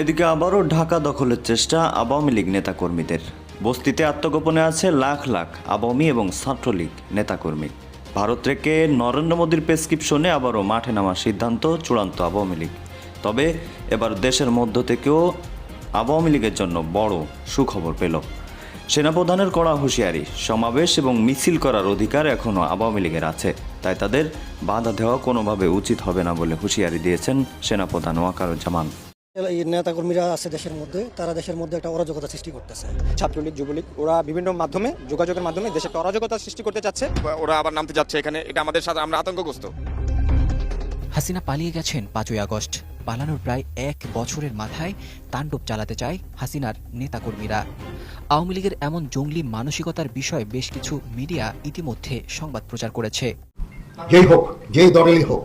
এদিকে আবারও ঢাকা দখলের চেষ্টা আওয়ামী লীগ নেতাকর্মীদের। বস্তিতে আত্মগোপনে আছে লাখ লাখ আওয়ামী এবং ছাত্রলীগ নেতাকর্মী। ভারত থেকে নরেন্দ্র মোদীর প্রেসক্রিপশনে আবারও মাঠে নামার সিদ্ধান্ত চূড়ান্ত আওয়ামী লীগ। তবে এবার দেশের মধ্য থেকেও আওয়ামী লীগের জন্য বড় সুখবর পেল। সেনাপ্রধানের কড়া হুঁশিয়ারি, সমাবেশ এবং মিছিল করার অধিকার এখনও আওয়ামী লীগের আছে। তাই তাদের বাধা দেওয়া কোনোভাবে উচিত হবে না বলে হুঁশিয়ারি দিয়েছেন সেনাপ্রধান ওয়াকারুজ্জামান। এই নেতাকর্মীরা আছে দেশের মধ্যে তারা দেশের মধ্যে একটা অরাজকতা সৃষ্টি করতেছে। ছাত্রলীগ যুবলীগ ওরা বিভিন্ন মাধ্যমে যোগাযোগের মাধ্যমে দেশে একটা অরাজকতা সৃষ্টি করতে চাচ্ছে। ওরা আবার নামতে যাচ্ছে এখানে এটা আমাদের সাথে আমরা আতঙ্কগ্রস্ত। হাসিনা পালিয়ে গেছেন পাঁচই আগস্ট। পালানোর প্রায় এক বছরের মাথায় তাণ্ডব চালাতে চায় হাসিনার নেতাকর্মীরা। আওয়ামী লীগের এমন জঙ্গলি মানসিকতার বিষয়ে বেশ কিছু মিডিয়া ইতিমধ্যে সংবাদ প্রচার করেছে। যেই হোক যেই দলেরই হোক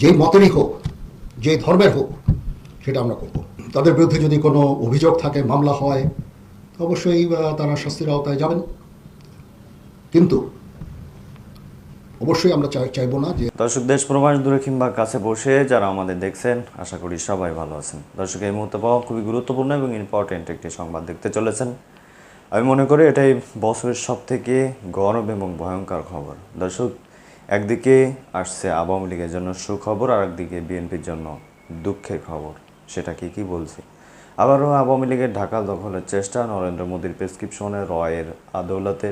যেই মতেরই হোক যেই ধর্মের হোক সেটা আমরা করব। তাদের বিরুদ্ধে যদি কোনো অভিযোগ থাকে, মামলা হয়, অবশ্যই তারা শাস্তির আওতায় যাবেন। কিন্তু অবশ্যই আমরা চাই, চাইব না যে দর্শক, দেশ প্রবাস দূরে কিংবা কাছে বসে যারা আমাদের দেখছেন, আশা করি সবাই ভালো আছেন। দর্শক, এই মুহূর্তে পাওয়া খুবই গুরুত্বপূর্ণ এবং ইম্পর্টেন্ট একটি সংবাদ দেখতে চলেছেন। আমি মনে করি এটাই বছরের সব থেকে গরম এবং ভয়ঙ্কর খবর। দর্শক, একদিকে আসছে আওয়ামী লীগের জন্য সুখবর আর একদিকে বিএনপির জন্য দুঃখের খবর। সেটা কি কি বলছি? আবারও আওয়ামী লীগের ঢাকা দখলের চেষ্টা, নরেন্দ্র মোদীর প্রেসক্রিপশনে রয়ের আদৌলতে।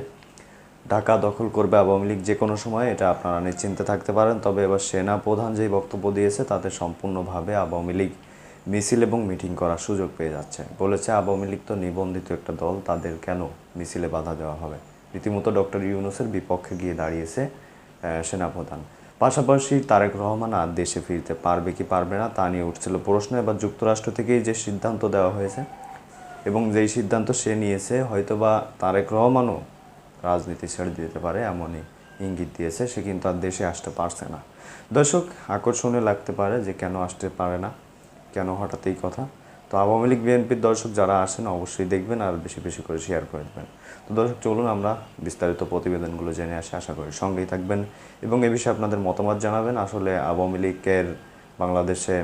ঢাকা দখল করবে আওয়ামী লীগ যে কোনো সময়, এটা আপনারা নিশ্চিন্তে থাকতে পারেন। তবে এবার সেনা প্রধান যেই বক্তব্য দিয়েছে, তাতে সম্পূর্ণভাবে আওয়ামী লীগ মিছিল এবং মিটিং করার সুযোগ পেয়ে যাচ্ছে। বলেছে, আওয়ামী লীগ তো নিবন্ধিত একটা দল, তাদের কেন মিছিলে বাধা দেওয়া হবে? রীতিমতো ডক্টর ইউনুসের বিপক্ষে গিয়ে দাঁড়িয়েছে সেনাপ্রধান পাশাপাশি তারেক রহমান আর দেশে ফিরতে পারবে কি পারবে না তা নিয়ে উঠছিল প্রশ্ন। এবার যুক্তরাষ্ট্র থেকেই যে সিদ্ধান্ত দেওয়া হয়েছে এবং যেই সিদ্ধান্ত সে নিয়েছে, হয়তোবা তারেক রহমানও রাজনীতি ছেড়ে দিতে পারে এমনই ইঙ্গিত দিয়েছে, সে কিন্তু আর দেশে আসতে পারছে না। দর্শক, আকর্ষণীয় লাগতে পারে যে কেন আসতে পারে না, কেন হঠাৎ এই কথা। তো আওয়ামী লীগ, বিএনপির দর্শক যারা আসেন অবশ্যই দেখবেন আর বেশি বেশি করে শেয়ার করে দেবেন। তো দর্শক, চলুন আমরা বিস্তারিত প্রতিবেদনগুলো জেনে আসি, আশা করি সঙ্গেই থাকবেন। এবং এ বিষয়ে আপনাদের মতামত জানাবেন। আসলে আওয়ামী লীগের বাংলাদেশে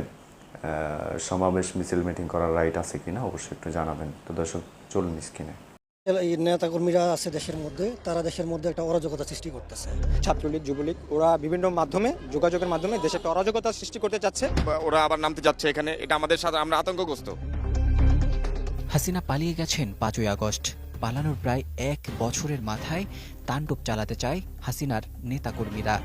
সমাবেশ মিছিল মিটিং করার রাইট আছে কি না অবশ্যই একটু জানাবেন। তো দর্শক, চলুন স্ক্রিনে এই নেতাকর্মীরা আছে দেশের মধ্যে তারা দেশের মধ্যে একটা অরাজকতা সৃষ্টি করতেছে। ছাত্রলীগ যুবলীগ ওরা বিভিন্ন মাধ্যমে যোগাযোগের মাধ্যমে দেশে একটা অরাজকতা সৃষ্টি করতে চাচ্ছে। ওরা আবার নামতে যাচ্ছে এখানে এটা আমাদের সাথে আমরা আতঙ্কগ্রস্ত। হাসিনা পালিয়ে গেছেন পাঁচই আগস্ট। পালানোর প্রায় এক বছরের মাথায় তাণ্ডব চালাতে চায় হাসিনার নেতাকর্মীরা।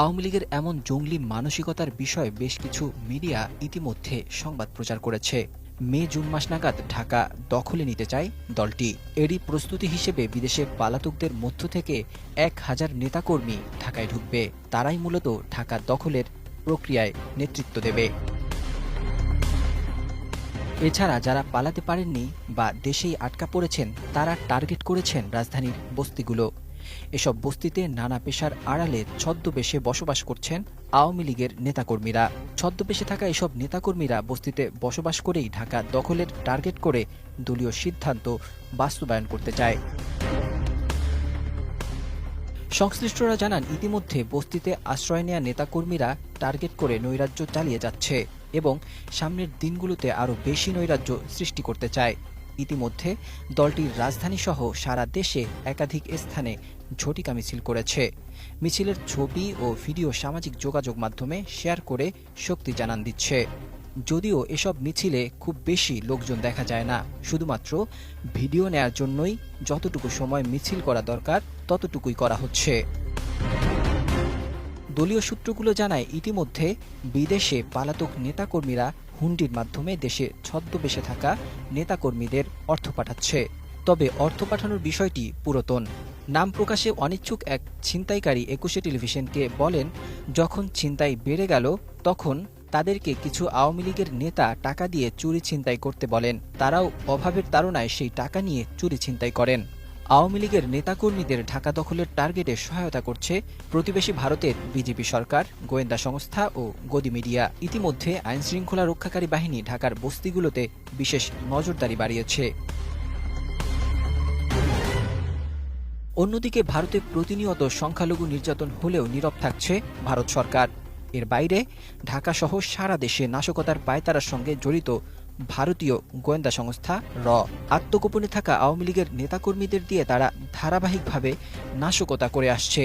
আওয়ামী লীগের এমন জঙ্গলি মানসিকতার বিষয়ে বেশ কিছু মিডিয়া ইতিমধ্যে সংবাদ প্রচার করেছে। মে জুন মাস নাগাদ ঢাকা দখলে নিতে চায় দলটি। এরই প্রস্তুতি হিসেবে বিদেশে পালাতকদের মধ্য থেকে এক হাজার নেতাকর্মী ঢাকায় ঢুকবে। তারাই মূলত ঢাকা দখলের প্রক্রিয়ায় নেতৃত্ব দেবে। এছাড়া যারা পালাতে পারেননি বা দেশেই আটকা পড়েছেন, তারা টার্গেট করেছেন রাজধানীর বস্তিগুলো। এসব বস্তিতে নানা পেশার আড়ালে ছদ্মবেশে বসবাস করছেন আওয়ামী লীগের নেতাকর্মীরা। ছদ্মবেশে থাকা এসব নেতাকর্মীরা বস্তিতে বসবাস করেই ঢাকা দখলের টার্গেট করে দলীয় সিদ্ধান্ত বাস্তবায়ন করতে চায়। সংশ্লিষ্টরা জানান, ইতিমধ্যে বস্তিতে আশ্রয় নেয়া নেতাকর্মীরা টার্গেট করে নৈরাজ্য চালিয়ে যাচ্ছে এবং সামনের দিনগুলোতে আরও বেশি নৈরাজ্য সৃষ্টি করতে চায়। ইতিমধ্যে দলটির রাজধানী সহ সারা দেশে একাধিক স্থানে ঝটিকা মিছিল করেছে। মিছিলের ছবি ও ভিডিও সামাজিক যোগাযোগ মাধ্যমে শেয়ার করে শক্তি জানান দিচ্ছে। যদিও এসব মিছিলে খুব বেশি লোকজন দেখা যায় না। শুধুমাত্র ভিডিও নেয়ার জন্যই যতটুকু সময় মিছিল করা দরকার, ততটুকুই করা হচ্ছে। দলীয় সূত্রগুলো জানায়, ইতিমধ্যে বিদেশে পালাতক নেতাকর্মীরা হুন্ডির মাধ্যমে দেশে ছদ্মবেশে থাকা নেতাকর্মীদের অর্থ পাঠাচ্ছে। তবে অর্থ পাঠানোর বিষয়টি পুরাতন। নাম প্রকাশে অনিচ্ছুক এক ছিনতাইকারী একুশে টেলিভিশনকে বলেন, যখন ছিনতাই বেড়ে গেল, তখন তাদেরকে কিছু আওয়ামী লীগের নেতা টাকা দিয়ে চুরি ছিনতাই করতে বলেন। তারাও অভাবের তাড়নায় সেই টাকা নিয়ে চুরি ছিনতাই করেন। আওয়ামী লীগের নেতাকর্মীদের ঢাকা দখলের টার্গেটে সহায়তা করছে প্রতিবেশী ভারতের বিজেপি সরকার, গোয়েন্দা সংস্থা ও গদি মিডিয়া। ইতিমধ্যে আইনশৃঙ্খলা রক্ষাকারী বাহিনী ঢাকার বস্তিগুলোতে বিশেষ নজরদারি বাড়িয়েছে। অন্যদিকে ভারতে প্রতিনিয়ত সংখ্যালঘু নির্যাতন হলেও নীরব থাকছে ভারত সরকার। এর বাইরে ঢাকাসহ সারা দেশে নাশকতার পায়তারার সঙ্গে জড়িত ভারতীয় গোয়েন্দা সংস্থা র। আত্মগোপনে থাকা আওয়ামী লীগের নেতাকর্মীদের দিয়ে তারা ধারাবাহিকভাবে নাশকতা করে আসছে।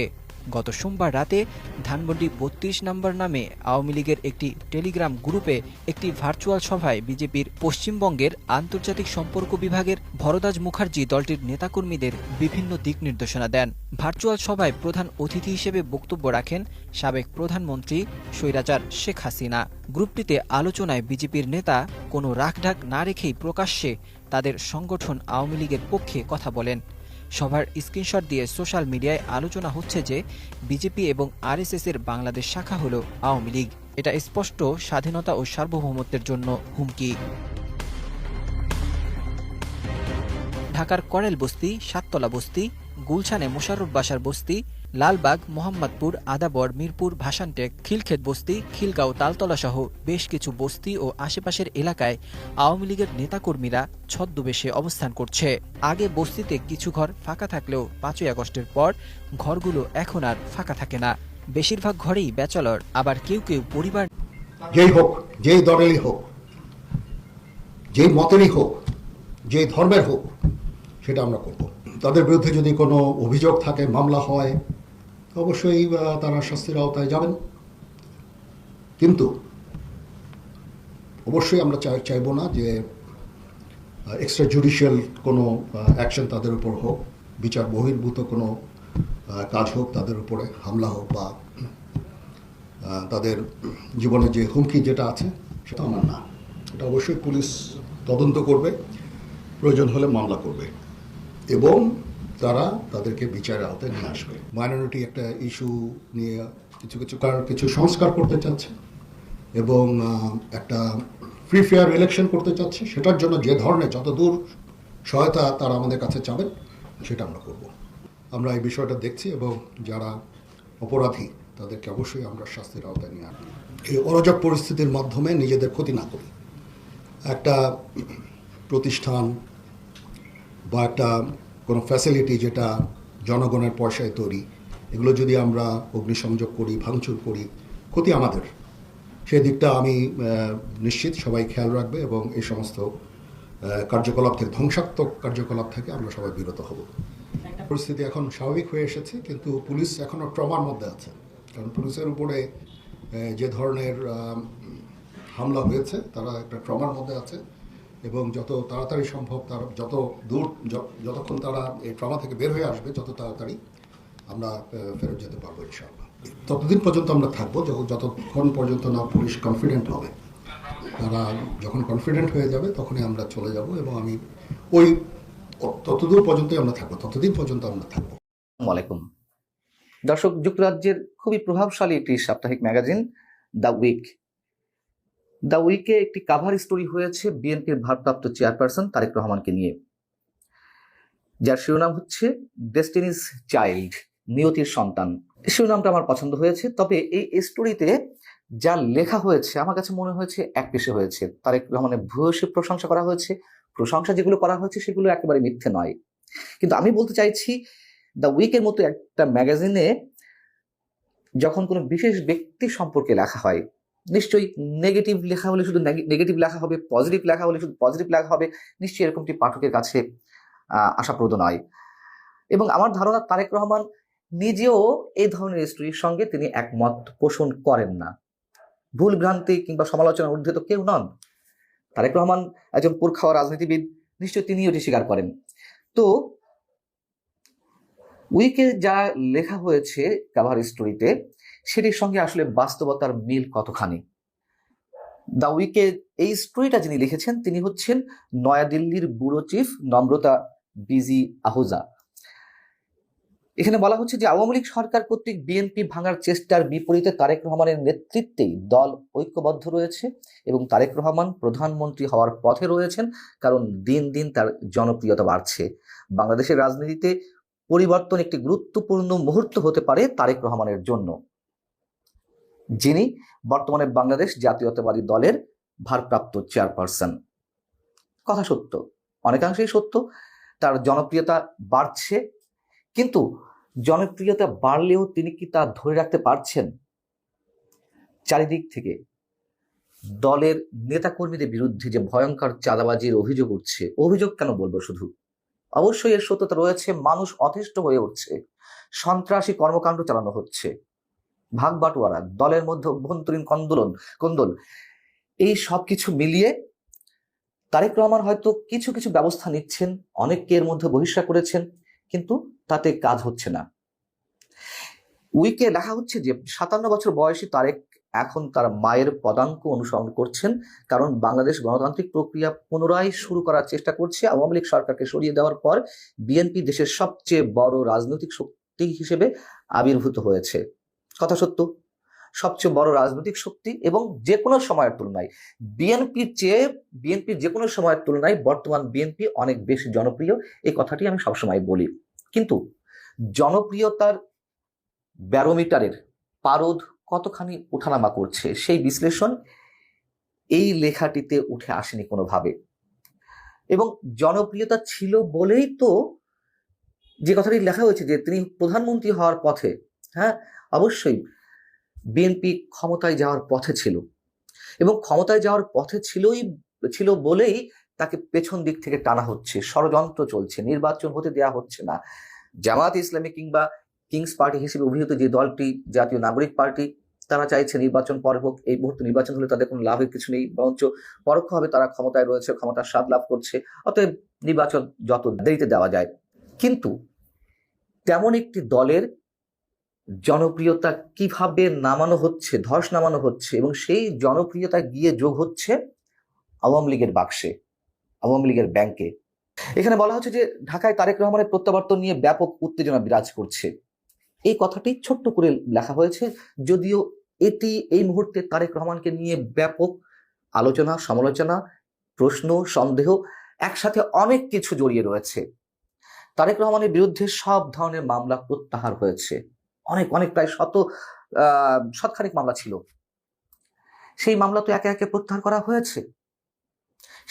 গত সোমবার রাতে ধানমন্ডি বত্রিশ নম্বর নামে আওয়ামী লীগের একটি টেলিগ্রাম গ্রুপে একটি ভার্চুয়াল সভায় বিজেপির পশ্চিমবঙ্গের আন্তর্জাতিক সম্পর্ক বিভাগের ভরদাজ মুখার্জি দলটির নেতাকর্মীদের বিভিন্ন দিক নির্দেশনা দেন। ভার্চুয়াল সভায় প্রধান অতিথি হিসেবে বক্তব্য রাখেন সাবেক প্রধানমন্ত্রী স্বৈরাচার শেখ হাসিনা। গ্রুপটিতে আলোচনায় বিজেপির নেতা কোনো রাখঢাক না রেখেই প্রকাশ্যে তাদের সংগঠন আওয়ামী লীগের পক্ষে কথা বলেন। সভার স্ক্রিনশট দিয়ে সোশ্যাল মিডিয়ায় আলোচনা হচ্ছে যে বিজেপি এবং আরএসএস এর বাংলাদেশ শাখা হল আওয়ামী লীগ। এটা স্পষ্ট স্বাধীনতা ও সার্বভৌমত্বের জন্য হুমকি। ঢাকার করেল বস্তি, সাততলা বস্তি, গুলশানে মোশাররফ বাসার বস্তি লালবাগ, মোহাম্মদপুর, আদাবর, মিরপুর, ভাসানটেক, খিলক্ষেত বস্তি, খিলগাঁও তালতলা সহ বেশ কিছু বস্তি ও আশেপাশের এলাকায় আওয়ামী লীগের নেতাকর্মীরা ছদ্মবেশে অবস্থান করছে। আগে বস্তিতে কিছু ঘর ফাঁকা থাকলেও পাঁচই আগস্টের পর ঘরগুলো এখন আর ফাঁকা থাকে না। বেশিরভাগ ঘরেই ব্যাচলর, আবার কেউ কেউ পরিবার যেই হোক, যেই দলেরই হোক, যেই মতেরই হোক, যেই ধর্মের হোক, সেটা আমরা করব। তাদের বিরুদ্ধে যদি কোনো অভিযোগ থাকে, মামলা হয় অবশ্যই তারা শাস্তির আওতায় যাবেন। কিন্তু অবশ্যই আমরা চাই, চাইব না যে এক্সট্রা জুডিশিয়াল কোনো অ্যাকশন তাদের উপর হোক, বিচার বহির্ভূত কোনো কাজ হোক তাদের উপরে হামলা হোক বা তাদের জীবনে যে হুমকি যেটা আছে সেটা আমার না। এটা অবশ্যই পুলিশ তদন্ত করবে, প্রয়োজন হলে মামলা করবে। এবং তারা তাদেরকে বিচারের আওতায় নিয়ে আসবে। মাইনরিটি একটা ইস্যু নিয়ে কিছু কিছু কিছু সংস্কার করতে চাচ্ছে এবং একটা ফ্রি ফেয়ার ইলেকশন করতে চাচ্ছে। সেটার জন্য যে ধরনের যতদূর সহায়তা তারা আমাদের কাছে চাবেন, সেটা আমরা করব। আমরা এই বিষয়টা দেখছি এবং যারা অপরাধী, তাদেরকে অবশ্যই আমরা শাস্তির আওতায় নিয়ে আনব এই অরাজক পরিস্থিতির মাধ্যমে নিজেদের ক্ষতি না করি। একটা প্রতিষ্ঠান বা একটা কোনো ফ্যাসিলিটি যেটা জনগণের পয়সায় তৈরি এগুলো যদি আমরা অগ্নিসংযোগ করি ভাঙচুর করি ক্ষতি আমাদের। সেই দিকটা আমি নিশ্চিত সবাই খেয়াল রাখবে এবং এই সমস্ত কার্যকলাপ থেকে ধ্বংসাত্মক কার্যকলাপ থেকে আমরা সবাই বিরত হব। পরিস্থিতি এখন স্বাভাবিক হয়ে এসেছে কিন্তু পুলিশ এখনও ট্রমার মধ্যে আছে। কারণ পুলিশের উপরে যে ধরনের হামলা হয়েছে তারা একটা ট্রমার মধ্যে আছে। এবং যত তাড়াতাড়ি সম্ভব তার যত দূর যতক্ষণ তারা এই ট্রমা থেকে বের হয়ে আসবে যত তাড়াতাড়ি আমরা ফেরত যেতে পারব ইনশাআল্লাহ। ততদিন পর্যন্ত আমরা থাকব যতক্ষণ পর্যন্ত না পুলিশ কনফিডেন্ট হবে। তারা যখন কনফিডেন্ট হয়ে যাবে, তখনই আমরা চলে যাব এবং আমি ওই ততদূর পর্যন্তই আমরা থাকব, ততদিন পর্যন্ত আমরা থাকব। আলাইকুম। দর্শক, যুক্তরাজ্যের খুবই প্রভাবশালী একটি সাপ্তাহিক ম্যাগাজিন, দ্য উইক। দ্য উইকে একটি কাভার স্টোরি হয়েছে বিএনপির ভারপ্রাপ্ত চেয়ারপারসন তারেক রহমানকে নিয়ে। যার শিরোনাম হচ্ছে ডেস্টিনিস চাইল্ড নিয়তির সন্তান। শিরোনামটা আমার পছন্দ হয়েছে, তবে এই স্টোরিতে যা লেখা হয়েছে, আমার কাছে মনে হয়েছে এক পেশে হয়েছে। তারেক রহমানের ভূয়সী প্রশংসা করা হয়েছে। প্রশংসা যেগুলো করা হয়েছে, সেগুলো একেবারে মিথ্যে নয়। কিন্তু আমি বলতে চাইছি দ্য উইকের মতো একটা ম্যাগাজিনে যখন কোনো বিশেষ ব্যক্তি সম্পর্কে লেখা হয় নিশ্চয়ই নেগেটিভ লেখা হলে শুধু নেগেটিভ লেখা হবে পজিটিভ লেখা হলে শুধু পজিটিভ লেখা হবে, নিশ্চয়ই এরকমটি পাঠকের কাছে আশাপ্রদ নয়। এবং আমার ধারণা তারেক রহমান নিজেও এই ধরনের স্টোরির সঙ্গে তিনি একমত পোষণ করেন না। ভুল ভ্রান্তি কিংবা সমালোচনার ঊর্ধ্বে তো কেউ নন। তারেক রহমান একজন পুরখাওয়া রাজনীতিবিদ, নিশ্চয়ই তিনিও এটি স্বীকার করেন। তো, উইকে যা লেখা হয়েছে কাভার স্টোরিতে সেটির সঙ্গে আসলে বাস্তবতার মিল কতখানি? দ্য উইকে এই স্টোরিটা যিনি লিখেছেন, তিনি হচ্ছেন নয়াদিল্লির ব্যুরো চিফ নম্রতা বিজি আহুজা। এখানে বলা হচ্ছে যে আওয়ামী লীগ সরকার কর্তৃক বিএনপি ভাঙার চেষ্টার বিপরীতে তারেক রহমানের নেতৃত্বেই দল ঐক্যবদ্ধ রয়েছে এবং তারেক রহমান প্রধানমন্ত্রী হওয়ার পথে রয়েছেন, কারণ দিন দিন তার জনপ্রিয়তা বাড়ছে। বাংলাদেশের রাজনীতিতে পরিবর্তন একটি গুরুত্বপূর্ণ মুহূর্ত হতে পারে তারেক রহমানের জন্য। যিনি বর্তমানে বাংলাদেশ জাতীয়তাবাদী দলের ভারপ্রাপ্ত চেয়ারপারসন। কথা সত্য, অনেকাংশেই সত্য, তার জনপ্রিয়তা বাড়ছে, কিন্তু জনপ্রিয়তা বাড়লেও তিনি কি তা ধরে রাখতে পারছেন? চারিদিক থেকে দলের নেতাকর্মীদের বিরুদ্ধে যে ভয়ঙ্কর চাঁদাবাজির অভিযোগ উঠছে, অভিযোগ কেন বলব শুধু? অবশ্যই এর সত্যতা রয়েছে, মানুষ অতিষ্ঠ হয়ে উঠছে, সন্ত্রাসী কর্মকাণ্ড চালানো হচ্ছে। ভাগ বাটোয়ারা, দলের মধ্যে অভ্যন্তরীণ কন্দোলন, কন্দল, এই সব কিছু মিলিয়ে তারেক রহমান হয়তো কিছু কিছু ব্যবস্থা নিচ্ছেন, অনেককে এর মধ্যে বহিষ্কার করেছেন, কিন্তু তাতে কাজ হচ্ছে না। উইকে দেখা হচ্ছে যে সাতান্ন বছর বয়সী তারেক এখন তার মায়ের পদাঙ্ক অনুসরণ করছেন, কারণ বাংলাদেশ গণতান্ত্রিক প্রক্রিয়া পুনরায় শুরু করার চেষ্টা করছে। আওয়ামী লীগ সরকারকে সরিয়ে দেওয়ার পর বিএনপি দেশের সবচেয়ে বড় রাজনৈতিক শক্তি হিসেবে আবির্ভূত হয়েছে। কথা সত্য। সবচেয়ে বড় রাজনৈতিক শক্তি এবং যে কোনো সময়ের তুলনায় বিএনপির চেয়ে বিএনপির যে কোনো সময়ের তুলনায় বর্তমান বিএনপি অনেক বেশি জনপ্রিয়, এই কথাটি আমি সবসময় বলি। কিন্তু জনপ্রিয়তার ব্যারোমিটারের পারদ কতখানি উঠানামা করছে সেই বিশ্লেষণ এই লেখাটিতে উঠে আসেনি কোনোভাবে। এবং জনপ্রিয়তা ছিল বলেই তো যে কথাটি লেখা হয়েছে যে তিনি প্রধানমন্ত্রী হওয়ার পথে হ্যাঁ অবশ্যই বিএনপি ক্ষমতায় যাওয়ার পথে ছিল। এবং ক্ষমতায় যাওয়ার পথে ছিলই, ছিল বলেই তাকে পেছন দিক থেকে টানা হচ্ছে। ষড়যন্ত্র চলছে, নির্বাচন হতে দেয়া হচ্ছে না। জামাত ইসলামী কিংবা কিংস পার্টি হিসেবে অভিহিত যে দলটি, জাতীয় নাগরিক পার্টি, তারা চাইছে নির্বাচন পরে হোক, এই মুহূর্তে নির্বাচন হলে তাদের কোনো লাভের কিছু নেই, বরঞ্চ পরোক্ষভাবে তারা ক্ষমতায় রয়েছে, ক্ষমতার স্বাদ লাভ করছে, অতএব নির্বাচন যত দেরিতে দেওয়া যায়। কিন্তু তেমন একটি দলের জনপ্রিয়তা কীভাবে নামানো হচ্ছে, ধস নামানো হচ্ছে এবং সেই জনপ্রিয়তা গিয়ে যোগ হচ্ছে আওয়ামী লীগের বাক্সে, আওয়ামী লীগের ব্যাংকে এখানে বলা হচ্ছে যে ঢাকায় তারেক রহমানের প্রত্যাবর্তন নিয়ে ব্যাপক উত্তেজনা বিরাজ করছে। এই কথাটি ছোট্ট করে লেখা হয়েছে, যদিও এটি এই মুহূর্তে তারেক রহমানকে নিয়ে ব্যাপক আলোচনা, সমালোচনা, প্রশ্ন, সন্দেহ, একসাথে অনেক কিছু জড়িয়ে রয়েছে। তারেক রহমানের বিরুদ্ধে সব ধরনের মামলা প্রত্যাহার হয়েছে। অনেক অনেক প্রায় শত শতখানিক মামলা ছিল। সেই মামলা তো একে একে প্রত্যাহার করা হয়েছে।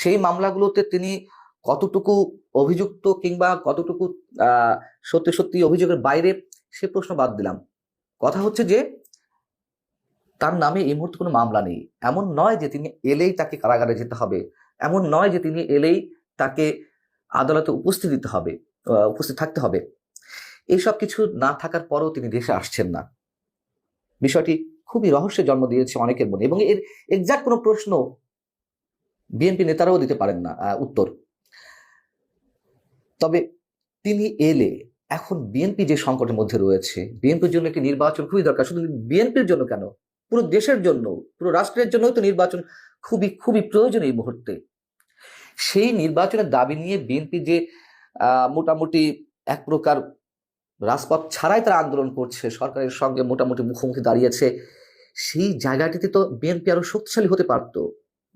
সেই মামলাগুলোতে তিনি কতটুকু অভিযুক্ত কিংবা কতটুকু সত্যি সত্যি অভিযোগের বাইরে, সে প্রশ্ন বাদ দিলাম। কথা হচ্ছে যে, তার নামে এই মুহূর্তে কোনো মামলা নেই। এমন নয় যে তিনি এলেই তাকে কারাগারে যেতে হবে। এমন নয় যে তিনি এলেই তাকে আদালতে উপস্থিত দিতে হবে উপস্থিত থাকতে হবে। এইসব কিছু না থাকার পরও তিনি দেশে আসছেন না। বিষয়টি খুবই রহস্যের জন্ম দিয়েছে অনেকের মনে এবং এর এক্সাক্ট কোনো প্রশ্ন বিএনপি নেতারাও দিতে পারেন না উত্তর। তবে তিনি এলে এখন বিএনপি যে সংকটের মধ্যে রয়েছে বিএনপির জন্য একটি নির্বাচন খুবই দরকার। শুধু বিএনপির জন্য কেন? পুরো দেশের জন্য, পুরো রাষ্ট্রের জন্যই তো নির্বাচন খুবই খুবই প্রয়োজন এই মুহূর্তে। সেই নির্বাচনের দাবি নিয়ে বিএনপি যে মোটামুটি এক প্রকার রাজপথ ছাড়াই তারা আন্দোলন করছে। সরকারের সঙ্গে মোটামুটি মুখোমুখি দাঁড়িয়েছে। সেই জায়গাটিতে তো বিএনপি আরও শক্তিশালী হতে পারতো।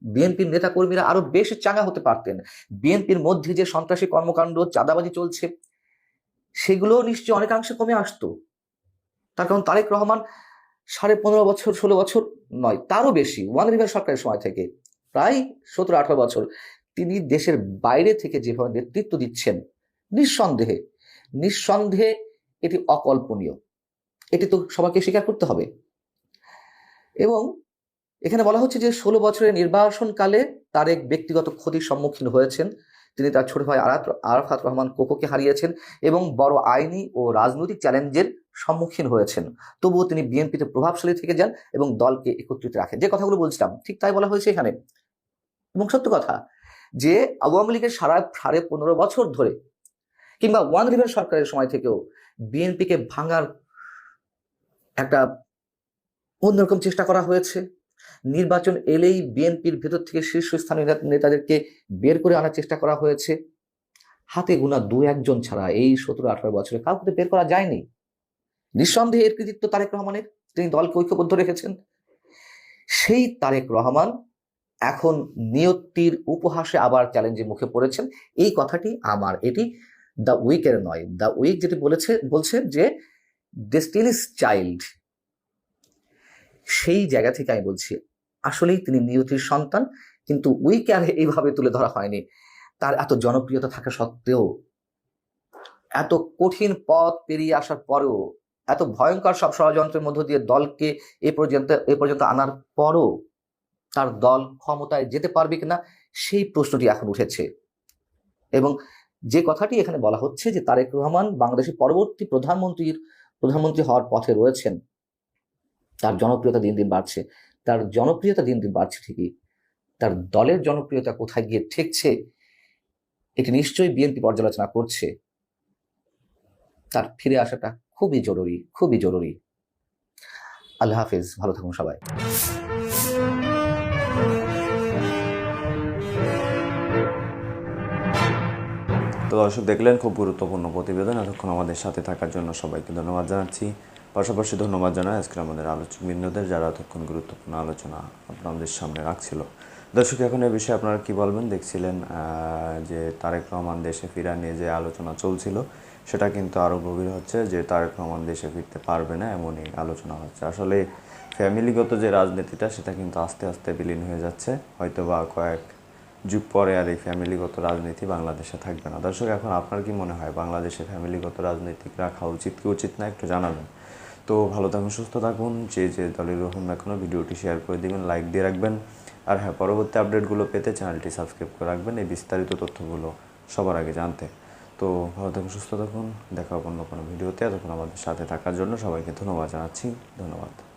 বিএনপির নেতাকর্মীরা আরও বেশ চাঙ্গা হতে পারতেন। বিএনপির মধ্যে যে সন্ত্রাসী কর্মকাণ্ড, চাঁদাবাজি চলছে সেগুলো নিশ্চয়ই অনেকাংশে কমে আসতো। তার কারণ তারেক রহমান সাড়ে পনেরো বছর, ষোলো বছর নয়, তারও বেশি, ওয়ান রিভার সরকারের সময় থেকে। প্রায় সতেরো, আঠারো বছর তিনি দেশের বাইরে থেকে যেভাবে নেতৃত্ব দিচ্ছেন, নিঃসন্দেহে নিঃসন্দেহে এটি অকল্পনীয়। এটি তো সবাইকে স্বীকার করতে হবে। এবং এখানে বলা হচ্ছে যে ষোলো বছরের নির্বাসনকালে তারেক ব্যক্তিগত ক্ষতির সম্মুখীন হয়েছেন। তিনি তার ছোট ভাই আরাত আরাফাত রহমান কোকোকে হারিয়েছেন এবং বড় আইনি ও রাজনৈতিক চ্যালেঞ্জের সম্মুখীন হয়েছেন। তবুও তিনি বিএনপিতে প্রভাবশালী থেকে যান এবং দলকে একত্রিত রাখেন। যে কথাগুলো বলছিলাম, ঠিক তাই বলা হয়েছে এখানে। এবং সত্য কথা, যে আওয়ামী লীগের সারা সাড়ে পনেরো বছর ধরে কিংবা ওয়ান রিভার সরকারের সময় থেকেও বিএনপিকে ভাঙার একটা অন্যরকম চেষ্টা করা হয়েছে। নির্বাচন এলেই বিএনপির ভেতর থেকে শীর্ষস্থানীয় নেতাদেরকে বের করে আনার চেষ্টা করা হয়েছে। হাতে গোনা দু একজন ছাড়া এই সতেরো আঠারো বছরে কাউকে বের করা যায়নি। নিঃসন্দেহে এর কৃতিত্ব তারেক রহমানের, তিনি দলকে ঐক্যবদ্ধ রেখেছেন। সেই তারেক রহমান এখন নিয়তির উপহাসে আবার চ্যালেঞ্জের মুখে পড়েছেন। এই কথাটি আমার, এটি দ্য উইকের নয়, দ্য উইক যেটি বলেছে, বলছে যে ডেস্টিনিস চাইল্ড, সেই জায়গা থেকে আমি বলছি, আসলেই তিনি নিয়তির সন্তান, কিন্তু উইকে আর এইভাবে তুলে ধরা হয়নি। তার এত জনপ্রিয়তা থাকা সত্ত্বেও, এত কঠিন পথ পেরিয়ে আসার পরেও, এত ভয়ঙ্কর সব ষড়যন্ত্রের মধ্য দিয়ে দলকে এ পর্যন্ত এ পর্যন্ত আনার পরও তার দল ক্ষমতায় যেতে পারবে কিনা, সেই প্রশ্নটি এখন উঠেছে। এবং যে কথাটি এখানে বলা হচ্ছে যে তারেক রহমান বাংলাদেশের পরবর্তী প্রধানমন্ত্রীর, প্রধানমন্ত্রী হওয়ার পথে রয়েছেন। তার জনপ্রিয়তা দিন দিন বাড়ছে। তার জনপ্রিয়তা দিন দিন বাড়ছে ঠিকই। তার দলের জনপ্রিয়তা কোথায় গিয়ে ঠেকছে, এটি নিশ্চয়ই বিএনপি পর্যালোচনা করছে। তার ফিরে আসাটা খুবই জরুরি খুবই জরুরি। আল্লাহ হাফিজ, ভালো থাকুন সবাই। তো দর্শক দেখলেন, খুব গুরুত্বপূর্ণ প্রতিবেদন। এতক্ষণ আমাদের সাথে থাকার জন্য সবাইকে ধন্যবাদ জানাচ্ছি। পাশাপাশি ধন্যবাদ জানাই আজকে আমাদের আলোচক বৃন্দদের, যারা এতক্ষণ গুরুত্বপূর্ণ আলোচনা আপনাদের সামনে রাখছিল। দর্শক, এখন এ বিষয়ে আপনারা কি বলবেন? দেখছিলেন যে তারেক রহমান দেশে ফিরা নিয়ে যে আলোচনা চলছিল, সেটা কিন্তু আরও গভীর হচ্ছে যে তারেক রহমান দেশে ফিরতে পারবে না এমনই আলোচনা হচ্ছে। আসলে ফ্যামিলিগত যে রাজনীতিটা, সেটা কিন্তু আস্তে আস্তে বিলীন হয়ে যাচ্ছে। হয়তো বা কয়েক যুগ পরে আর এই ফ্যামিলিগত রাজনীতি বাংলাদেশে থাকবে না। দর্শক, এখন আপনার কি মনে হয়, বাংলাদেশে ফ্যামিলিগত রাজনীতি রাখা উচিত কি উচিত না একটু জানাবেন। তো ভালো থাকুন, সুস্থ থাকুন, যে যে দলের রকম এখনও ভিডিওটি শেয়ার করে দিবেন, লাইক দিয়ে রাখবেন। আর হ্যাঁ পরবর্তী আপডেটগুলো পেতে চ্যানেলটি সাবস্ক্রাইব করে রাখবেন এই বিস্তারিত তথ্যগুলো সবার আগে জানতে। তো ভালো থাকুন, সুস্থ থাকুন, দেখা অন্য কোনো ভিডিওতে। এতক্ষণ আমাদের সাথে থাকার জন্য সবাইকে ধন্যবাদ জানাচ্ছি। ধন্যবাদ।